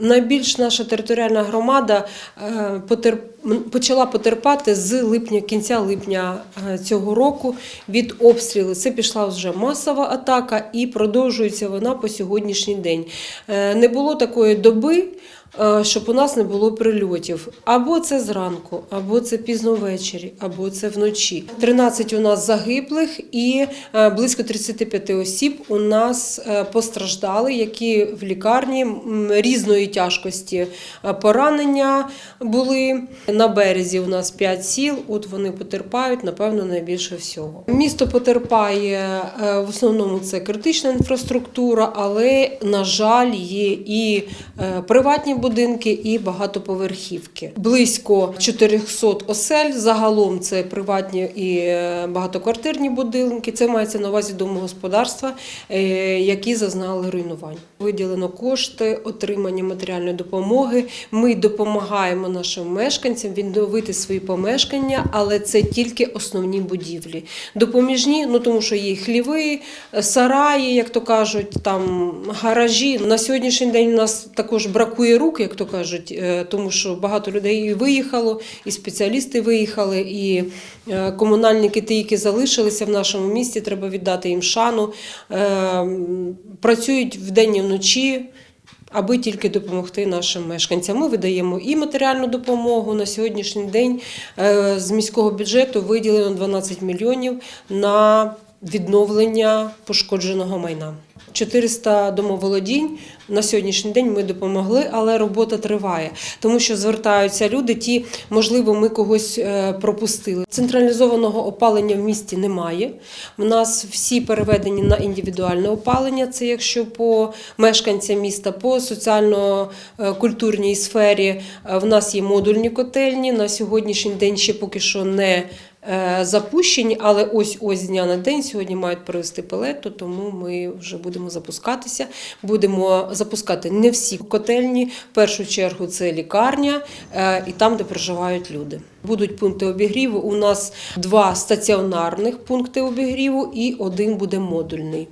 Найбільш наша територіальна громада потерпає потер- м, почала потерпати з липня, кінця липня е, цього року від обстрілу. Це пішла вже масова атака і продовжується вона по сьогоднішній день. Е, Не було такої доби. е, Щоб у нас не було прильотів. Або це зранку, або це пізно ввечері, або це вночі. 13 у нас загиблих і близько 35 осіб у нас постраждали, які в лікарні різної тяжкості поранення були. На березі у нас 5 сіл, от вони потерпають, напевно, найбільше всього. Місто потерпає е, в основному це критична інфраструктура, але, на жаль, є і е, приватні будинки, і багатоповерхівки. Близько 400 осель. Загалом це приватні і е, багатоквартирні будинки. Це мається на увазі домогосподарства, які зазнали руйнувань. Виділено кошти, отримання матеріальної допомоги. Ми допомагаємо нашим мешканцям відновити свої помешкання, але це тільки основні будівлі. Допоміжні, ну тому що є хліви, сараї, як то кажуть, там гаражі. На сьогоднішній день у нас також бракує рук, як то кажуть, е, тому що багато людей виїхало, і спеціалісти виїхали, і е, комунальники, ті, які залишилися в нашому місті, треба віддати їм шану. Е, Працюють вдень і вночі. Аби тільки допомогти нашим мешканцям. Ми видаємо і матеріальну допомогу на сьогоднішній день. е, З міського бюджету виділено 12 мільйонів на відновлення пошкодженого майна. 400 домоволодінь на сьогоднішній день ми допомогли, але робота триває, тому що звертаються люди. Ті, можливо, ми когось е, пропустили. Централізованого опалення в місті немає. У нас всі переведені на індивідуальне опалення. Це якщо по мешканцям міста, по соціально-культурній сфері е, в нас є модульні котельні. На сьогоднішній день ще поки що не е, запущені, але ось ось дня на день сьогодні мають привезти пелету, тому ми вже будемо запускатися. Будемо запускати не всі котельні. В першу чергу це лікарня е, і там, де проживають люди. Будуть пункти обігріву. У нас два стаціонарних пункти обігріву і один буде модульний.